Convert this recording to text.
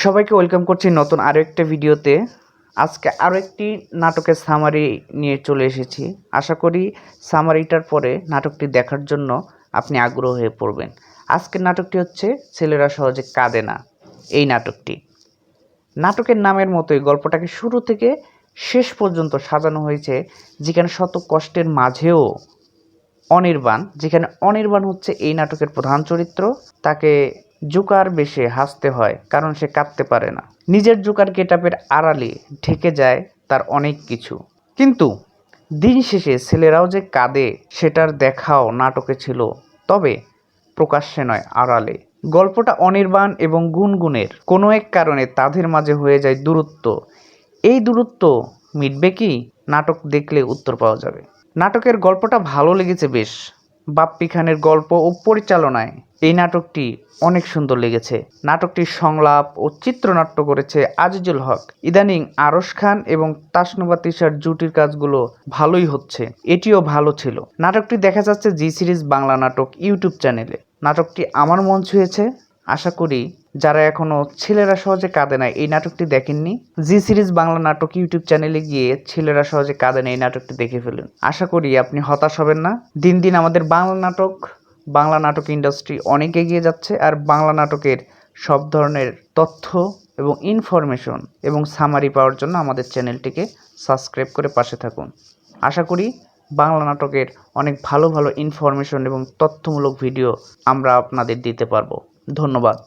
সবাইকে ওয়েলকাম করছি নতুন আরও একটা ভিডিওতে। আজকে আরও একটি নাটকের সামারি নিয়ে চলে এসেছি। আশা করি সামারিটার পরে নাটকটি দেখার জন্য আপনি আগ্রহ হয়ে পড়বেন। আজকের নাটকটি হচ্ছে ছেলেরা সহজে কাঁদে না। এই নাটকটি। নাটকের নামের মতোই গল্পটাকে শুরু থেকে শেষ পর্যন্ত সাজানো হয়েছে, যেখানে শত কষ্টের মাঝেও অনির্বাণ, যেখানে অনির্বাণ হচ্ছে এই নাটকের প্রধান চরিত্র। তাকে জোকার বেশে হাসতে হয়, কারণ সে কাঁদতে পারে না। নিজের জোকার গেটাপের আড়ালে ঢেকে যায় তার অনেক কিছু। কিন্তু দিন শেষে ছেলেরাও যে কাঁদে, সেটার দেখাও নাটকে ছিল, তবে প্রকাশ্যে নয়, আড়ালে। গল্পটা অনির্বাণ এবং গুনগুনের। কোনো এক কারণে তাদের মাঝে হয়ে যায় দূরত্ব। এই দূরত্ব মিটবে কি? নাটক দেখলে উত্তর পাওয়া যাবে। নাটকের গল্পটা ভালো লেগেছে বেশ। বাপ্পি খানের গল্প ও পরিচালনায় এই নাটকটি অনেক সুন্দর লেগেছে। নাটকটির সংলাপ ও চিত্রনাট্য করেছে আজিজুল হক। ইদানিং আরস খান এবং তাসনুবা তিশার জুটির কাজগুলো ভালোই হচ্ছে, এটিও ভালো ছিল। নাটকটি দেখা যাচ্ছে জি সিরিজ বাংলা নাটক ইউটিউব চ্যানেলে। নাটকটি আমার মন ছুঁয়েছে আশা করি যারা এখনও ছেলেরা সহজে কাঁদে না, এই নাটকটি দেখেননি, জি সিরিজ বাংলা নাটক ইউটিউব চ্যানেলে গিয়ে ছেলেরা সহজে কাঁদে না, এই নাটকটি দেখে ফেলুন। আশা করি আপনি হতাশ হবেন না। দিন দিন আমাদের বাংলা নাটক বাংলা নাটক ইন্ডাস্ট্রি অনেক এগিয়ে যাচ্ছে আর বাংলা নাটকের সব ধরনের তথ্য এবং ইনফরমেশন এবং সামারি পাওয়ার জন্য আমাদের চ্যানেলটিকে সাবস্ক্রাইব করে পাশে থাকুন। আশা করি বাংলা নাটকের অনেক ভালো ভালো ইনফরমেশন এবং তথ্যমূলক ভিডিও আমরা আপনাদের দিতে পারব। ধন্যবাদ।